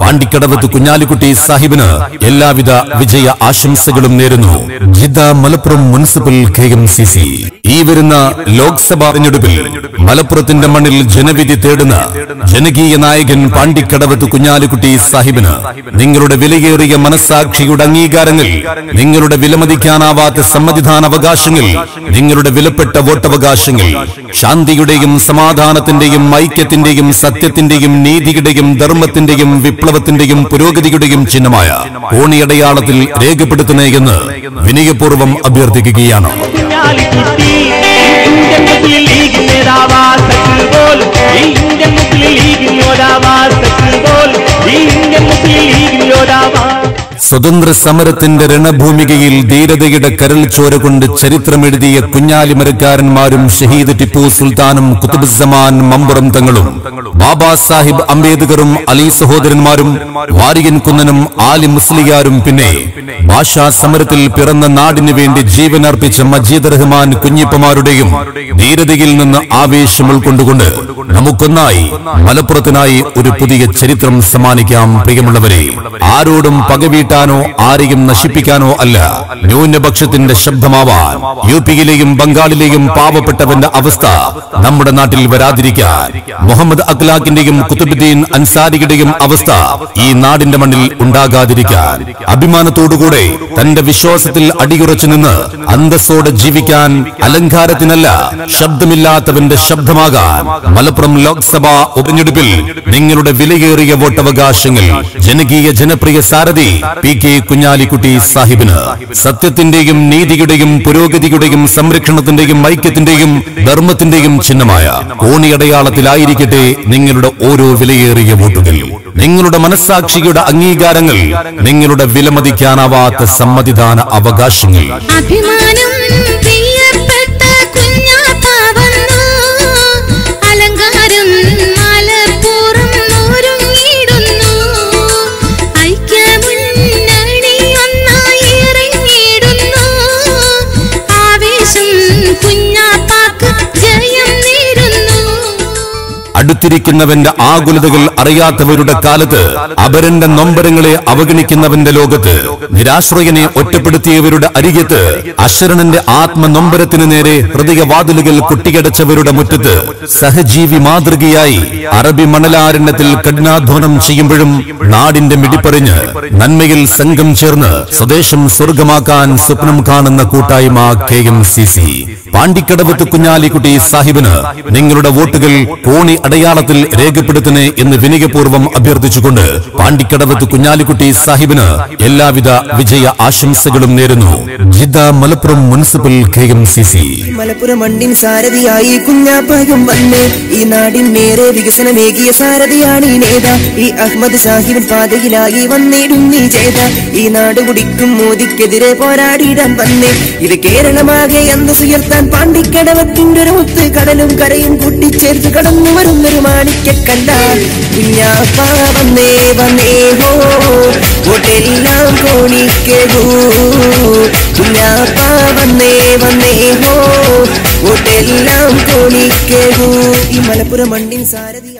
പാണ്ടിക്കടവത്ത് കുഞ്ഞാലിക്കുട്ടി സാഹിബിന് എല്ലാവിധ വിജയ ആശംസകളും നേരുന്നു. Jeddah Malappuram municipal K M C C. ഈ വരുന്ന ലോക്സഭാ തെരഞ്ഞെടുപ്പിൽ മലപ്പുറത്തിന്റെ മണ്ണിൽ ജനവിധി തേടുന്ന ജനകീയ നായകൻ പാണ്ടിക്കടവത്ത് കുഞ്ഞാലിക്കുട്ടി സാഹിബിന് നിങ്ങളുടെ വിലയേറിയ മനസ്സാക്ഷിയുടെ അംഗീകാരങ്ങൾ നിങ്ങളുടെ വിലമതിക്കാനാവാത്ത സമ്മതിദാന അവകാശങ്ങൾ നിങ്ങളുടെ വിലപ്പെട്ട വോട്ടവകാശങ്ങൾ ശാന്തിയുടെയും സമാധാനത്തിന്റെയും ഐക്യത്തിന്റെയും സത്യത്തിന്റെയും നീതിയുടെയും ധർമ്മത്തിന്റെയും വിപ്ലവത്തിന്റെയും പുരോഗതിയുടെയും ചിഹ്നമായ കോണിയടയാളത്തിൽ രേഖപ്പെടുത്തണേ എന്ന് വിനയപൂർവം അഭ്യർത്ഥിക്കുകയാണ്. आली कुट्टी इंडियन मुस्लिम लीग मेरा वासक बोल। സ്വതന്ത്ര സമരത്തിന്റെ രണഭൂമികയിൽ ധീരതയുടെ കരൽ ചോര കൊണ്ട് ചരിത്രമെഴുതിയ കുഞ്ഞാലിമരക്കാരന്മാരും ഷഹീദ് ടിപ്പു സുൽത്താനും കുത്തുബുസമാൻ മമ്പുറം തങ്ങളും ബാബാ സാഹിബ് അംബേദ്കറും അലി സഹോദരന്മാരും വാരിയൻ കുന്നനും ആലി മുസ്ലിയാരും പിന്നെ ഭാഷാ സമരത്തിൽ പിറന്ന നാടിനു വേണ്ടി ജീവനർപ്പിച്ച മജീദ് റഹ്മാൻ കുഞ്ഞിപ്പമാരുടെയും ധീരതയിൽ നിന്ന് ആവേശം ഉൾക്കൊണ്ടുകൊണ്ട് നമുക്കൊന്നായി മലപ്പുറത്തിനായി ഒരു പുതിയ ചരിത്രം സമ്മാനിക്കാം പ്രിയമുള്ളവരെ. ആരോടും പകവീട്ടാനോ ആരെയും നശിപ്പിക്കാനോ അല്ല. ന്യൂനപക്ഷത്തിന്റെ ശബ്ദമാവാൻ യു പിയിലെയും ബംഗാളിലെയും പാവപ്പെട്ടവന്റെ അവസ്ഥ നമ്മുടെ നാട്ടിൽ വരാതിരിക്കാൻ മുഹമ്മദ് അഖ്ലാഖിന്റെയും കുത്തുബുദ്ദീൻ അൻസാരിയുടെയും അവസ്ഥ ഈ നാടിന്റെ മണ്ണിൽ ഉണ്ടാകാതിരിക്കാൻ അഭിമാനത്തോടുകൂടെ തന്റെ വിശ്വാസത്തിൽ അടിയുറച്ചു നിന്ന് അന്തസ്സോടെ ജീവിക്കാൻ അലങ്കാരത്തിനല്ല ശബ്ദമില്ലാത്തവന്റെ ശബ്ദമാകാൻ മലപ്പുറം ലോക്സഭാ ഉപതെരഞ്ഞെടുപ്പിൽ നിങ്ങളുടെ വിലയേറിയ വോട്ടവകാശങ്ങൾ ജനകീയ ജനപ്രിയ സാരഥി പി. കെ കുഞ്ഞാലിക്കുട്ടി സാഹിബിന് സത്യത്തിന്റെയും നീതിയുടെയും പുരോഗതിയുടെയും സംരക്ഷണത്തിന്റെയും ഐക്യത്തിന്റെയും ധർമ്മത്തിന്റെയും ചിഹ്നമായ കോണിയടയാളത്തിലായിരിക്കട്ടെ നിങ്ങളുടെ ഓരോ വിലയേറിയ വോട്ടുകൾ. നിങ്ങളുടെ മനസ്സാക്ഷിയുടെ അംഗീകാരങ്ങൾ നിങ്ങളുടെ വിലമതിക്കാനാവാത്ത സമ്മതിദാന അവകാശങ്ങൾ. അഭിമാനം അടുത്തിരിക്കുന്നവന്റെ ആകുലതകൾ അറിയാത്തവരുടെ കാലത്ത് അപരന്റെ നൊമ്പരങ്ങളെ അവഗണിക്കുന്നവന്റെ ലോകത്ത് നിരാശ്രയനെ ഒറ്റപ്പെടുത്തിയവരുടെ അരികത്ത് അശരണന്റെ ആത്മനൊമ്പരത്തിന് നേരെ ഹൃദയവാതിലുകൾ കുട്ടിയടച്ചവരുടെ മുറ്റത്ത് സഹജീവി മാതൃകയായി അറബി മണലാരണ്യത്തിൽ കഠിനാധ്വാനം ചെയ്യുമ്പോഴും നാടിന്റെ മിടിപ്പറിഞ്ഞ് നന്മയിൽ സംഘം ചേർന്ന് സ്വദേശം സ്വർഗമാക്കാൻ സ്വപ്നം കാണുന്ന കൂട്ടായ്മ K M C C. Pandikkadavath Kunhalikutty സാഹിബിന് നിങ്ങളുടെ വോട്ടുകൾ കോണി അടയാളത്തിൽ രേഖപ്പെടുത്തണേ എന്ന് വിനയപൂർവം അഭ്യർത്ഥിച്ചുകൊണ്ട് പാണ്ടിക്കടവത്ത് കുഞ്ഞാലിക്കുട്ടി സാഹിബിന് എല്ലാവിധ വിജയ ആശംസകളും നേരുന്നു. Jeddah Malappuram municipal K M C C. Malappuram മണ്ണിൻ സാരഥിയായി കുഞ്ഞാപ്പകം വന്ന്. ഈ നാടിനേറെ വികസനമേകിയ സാരഥിയാണ് ഈ നേത. ഈ അഹമ്മദ് സാഹിബിൻ പാതയിലായി വന്നിടും നീ ചെയ്ത ഈ നാട് കുടിക്കും മോദിക്കെതിരെ പോരാടിയിടാൻ വന്നേ. ഇത് കേരളമാകെ അന്തസുയർത്താൻ പാണ്ടിക്കടവത്തിന്റെ ഒരു മുത്ത് കടലും കരയും കൂട്ടിച്ചേർത്ത് കടന്നു വരുന്നൊരു മാണിക്കല്ല കുഞ്ഞാപ്പ വന്നേ വന്നേ ഹോ വോട്ടെല്ലാം കോണിക്കേകൂ. കുഞ്ഞാപ്പ വന്നേ വന്നേ ഹോ കോണിക്കേകൂ. ഈ മലപ്പുറം മണ്ണിൻ സാരഥിയ